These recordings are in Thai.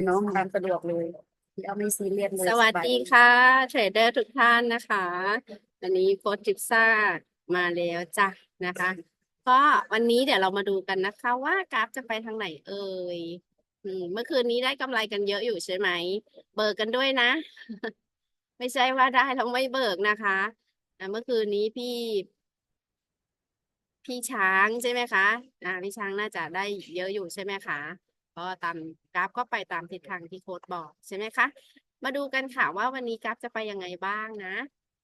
น้องตามสะดวกเลยเราไม่ซีเรียสเลยสวัสดีค่ะ เทรดเดอร์ทุกท่านนะคะวันนี้โค้ชจิปซ่ามาแล้วจ้ะนะคะก็วันนี้เดี๋ยวเรามาดูกันนะคะ ว่ากราฟจะไปทางไหนเอ่ยอืมเมื่อคืนนี้ได้กำไรกันเยอะอยู่ใช่ไหม เบิกกันด้วยนะ ไม่ใช่ว่าได้แล้วไม่เบิกนะคะอะเมื่อคืนนี้พี่ พี่ช้างใช่ไหมคะ อ่าพี่ช้างน่าจะได้เยอะอยู่ใช่ไหมคะ ก็ตามกราฟก็ไปตามทิศทางที่โค้ดบอกใช่ไหมคะ มาดูกันค่ะว่าวันนี้กราฟจะไปยังไงบ้างนะ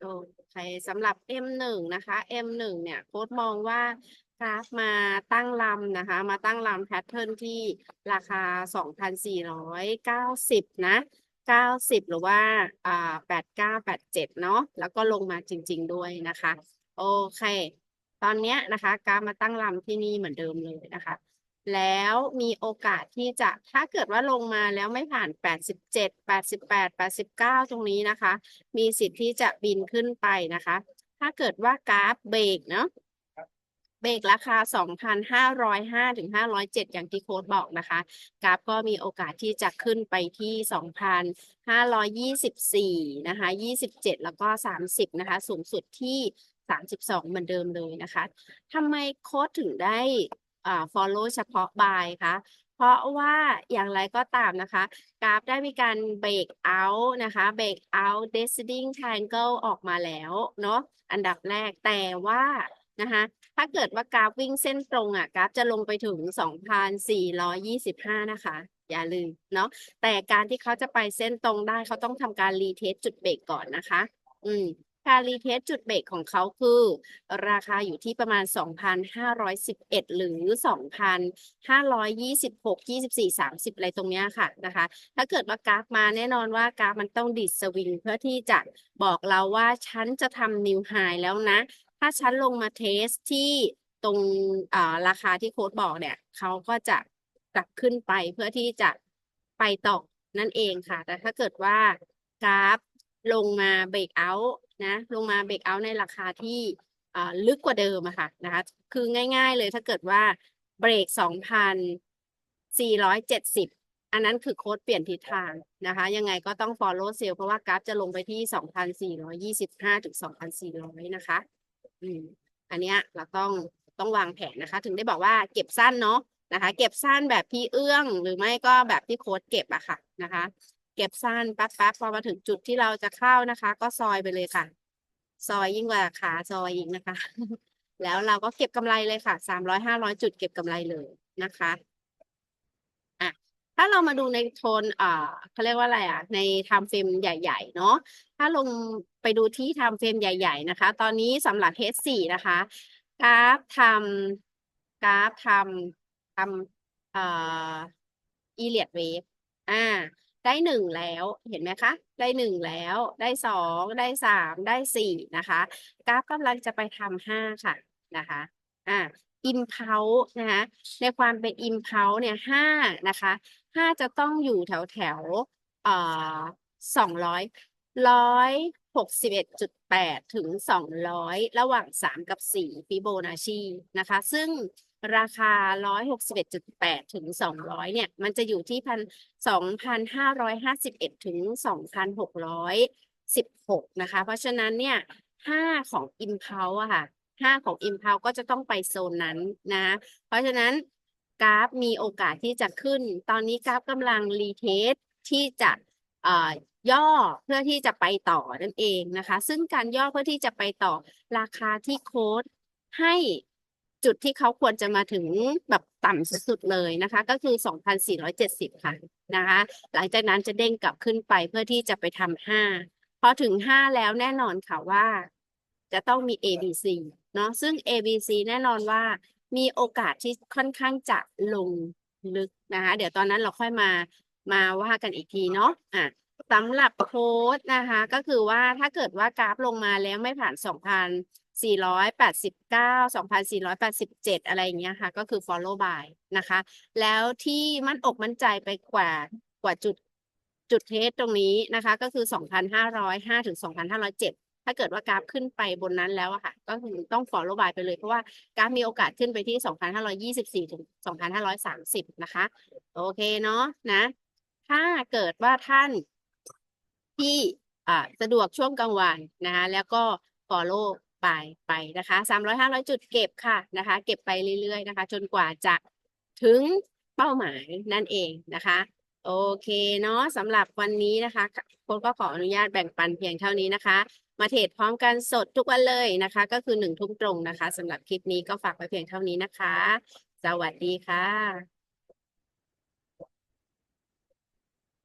โอเคสำหรับ M1 นะคะ M1 เนี่ยโค้ดมองว่ากราฟมาตั้งลำนะคะ มาตั้งลำแพทเทิร์นที่ราคา 2,490 นะ 90 หรือว่าอ่า89 87 เนาะแล้วก็ลงมาจริง ๆ ด้วยนะคะ โอเค ตอนเนี้ยนะคะกราฟมาตั้งลำที่นี่เหมือนเดิมเลยนะคะ แล้วมีโอกาสที่จะถ้าเกิดว่าลงมาแล้วไม่ผ่าน 87 88 89 ตรงนี้นะคะ มีสิทธิ์ที่จะบินขึ้นไปนะคะ ถ้าเกิดว่ากราฟเบรกเนาะเบรกราคา 2,505ถึง507 อย่างที่โค้ดบอกนะคะ กราฟก็มีโอกาสที่จะขึ้นไปที่ 2,524 นะคะ 27 แล้วก็ 30 นะคะ สูงสุดที่ 32 เหมือนเดิมเลยนะคะทำไมโค้ดถึงได้ อ่า follow เฉพาะ buy คะเพราะว่าอย่างไรก็ตามนะคะ กราฟได้มีการ break out นะคะ break out descending triangle ออกมาแล้วเนาะอันดับแรกแต่ว่านะคะถ้าเกิดว่ากราฟวิ่งเส้นตรงอะกราฟจะลงไปถึง 2,425 นะคะ อย่าลืมเนาะแต่การที่เขาจะไปเส้นตรงได้เขาต้องทำการรีเทสจุดเบรกก่อนนะคะ อืมารรีเทสจุดเบรกของเขาคือ ราคาอยู่ที่ประมาณ 2,511 หรือ 2,526 24 30 อะไรตรงเนี้ยค่ะนะคะ ถ้าเกิดว่ากราฟมาแน่นอนว่ากราฟมันต้องดิดสวิงเพื่อที่จะบอกเราว่าฉันจะทำนิวไฮแล้วนะ ถ้าฉันลงมาเทสที่ตรงราคาที่โค้ดบอกเนี่ยเขาก็จะกลับขึ้นไปเพื่อที่จะไปต่อนั่นเองค่ะ แต่ถ้าเกิดว่ากราฟลงมาเบรกเอาท์ นะลงมาเบรกเอาท์ในราคาที่ลึกกว่าเดิมอะค่ะนะคะคือง่าย ๆ เลยถ้าเกิดว่าเบรกสองพันสี่ร้อยเจ็ดสิบอันนั้นคือโค้ดเปลี่ยนทิศทางนะคะ ยังไงก็ต้อง follow sell เพราะว่ากราฟจะลงไปที่สองพันสี่ร้อยยี่สิบห้าถึงสองพันสี่ร้อยนะคะ อืม อันเนี้ยเราต้องต้องวางแผนนะคะ ถึงได้บอกว่าเก็บสั้นเนาะนะคะ เก็บสั้นแบบพี่เอื้องหรือไม่ก็แบบที่โค้ดเก็บอะค่ะนะคะ เก็บสั้นแป๊บพอมาถึงจุดที่เราจะเข้านะคะ ก็ซอยไปเลยค่ะ ซอยยิ่งกว่าขาซอยอีกนะคะ แล้วเราก็เก็บกำไรเลยค่ะสามร้อยห้าร้อยจุดเก็บกำไรเลยนะคะอะถ้าเรามาดูในโทนเอ่าเขาเรียกว่าอะไรอะ ในไทม์เฟรมใหญ่ ๆ เนาะถ้าลงไปดูที่ไทม์เฟรมใหญ่ ๆ นะคะ ตอนนี้สำหรับ H4 นะคะกราฟทำกราฟทำทำเอ่ออีเลียดเวฟอ่า ได้หนึ่งแล้วเห็นไหมคะ ได้หนึ่งแล้วได้สองได้สามได้สี่นะคะ กราฟกำลังจะไปทำห้าค่ะนะคะอ่าอิมเพานะคะในความเป็นอิมเพาเนี่ยห้านะคะห้าจะต้องอยู่แถวแถวเอ่อสองร้อยร้อยหกสิบเอ็ดจุดแปดถึงสองร้อยระหว่างสามกับสี่ฟิโบนัชชีนะคะ ซึ่ง ราคาร้อยหกสิบเอ็ดจุดแปดถึงสองร้อยเนี่ย มันจะอยู่ที่พันสองพันห้าร้อยห้าสิบเอ็ดถึงสองพันะคะ เพราะฉะนั้นเนี่ยห้าของ Impulse อะค่ะห้าของ Impulse ก็จะต้องไปโซนนั้นนะ เพราะฉะนั้นกราฟมีโอกาสที่จะขึ้น ตอนนี้กราฟกำลังรีเทสที่จะอ่ย่อเพื่อที่จะไปต่อนั่นเองนะคะ ซึ่งการย่อเพื่อที่จะไปต่อราคาที่โค้ดให้ จุดที่เขาควรจะมาถึงแบบต่ำสุดเลยนะคะ ก็คือ 2,470 ค่ะนะคะ หลังจากนั้นจะเด้งกลับขึ้นไปเพื่อที่จะไปทำห้าพอถึงห้าแล้วแน่นอนค่ะว่า จะต้องมี A B C เนาะซึ่ง A B C แน่นอนว่ามีโอกาสที่ค่อนข้างจะลงลึกนะคะ เดี๋ยวตอนนั้นเราค่อยมามาว่ากันอีกทีเนาะอะสำหรับโค้ดนะคะ ก็คือว่าถ้าเกิดว่ากราฟลงมาแล้วไม่ผ่าน2,000 489 2,487 อะไรอย่างเงี้ยค่ะ ก็คือ follow by นะคะ แล้วที่มั่นอกมั่นใจไปกว่ากว่าจุดจุดเทสตรงนี้นะคะ ก็คือ 2,505ถึง2,507 ถ้าเกิดว่ากราฟขึ้นไปบนนั้นแล้วอะค่ะ ก็คือต้อง follow by ไปเลย เพราะว่ากราฟมีโอกาสขึ้นไปที่ 2,524ถึง2,530 นะคะ โอเคเนาะนะ ถ้าเกิดว่าท่านที่อ่าสะดวกช่วงกลางวันนะคะแล้วก็ follow ไปไปนะคะสามร้อยห้าร้อยจุดเก็บค่ะนะคะ เก็บไปเรื่อยๆนะคะ จนกว่าจะถึงเป้าหมายนั่นเองนะคะ โอเคเนาะสำหรับวันนี้นะคะโค้ดก็ขออนุญาตแบ่งปันเพียงเท่านี้นะคะ มาเทรดพร้อมกันสดทุกวันเลยนะคะ ก็คือหนึ่งทุ่มตรงนะคะสำหรับคลิปนี้ก็ฝากไว้เพียงเท่านี้นะคะ สวัสดีค่ะ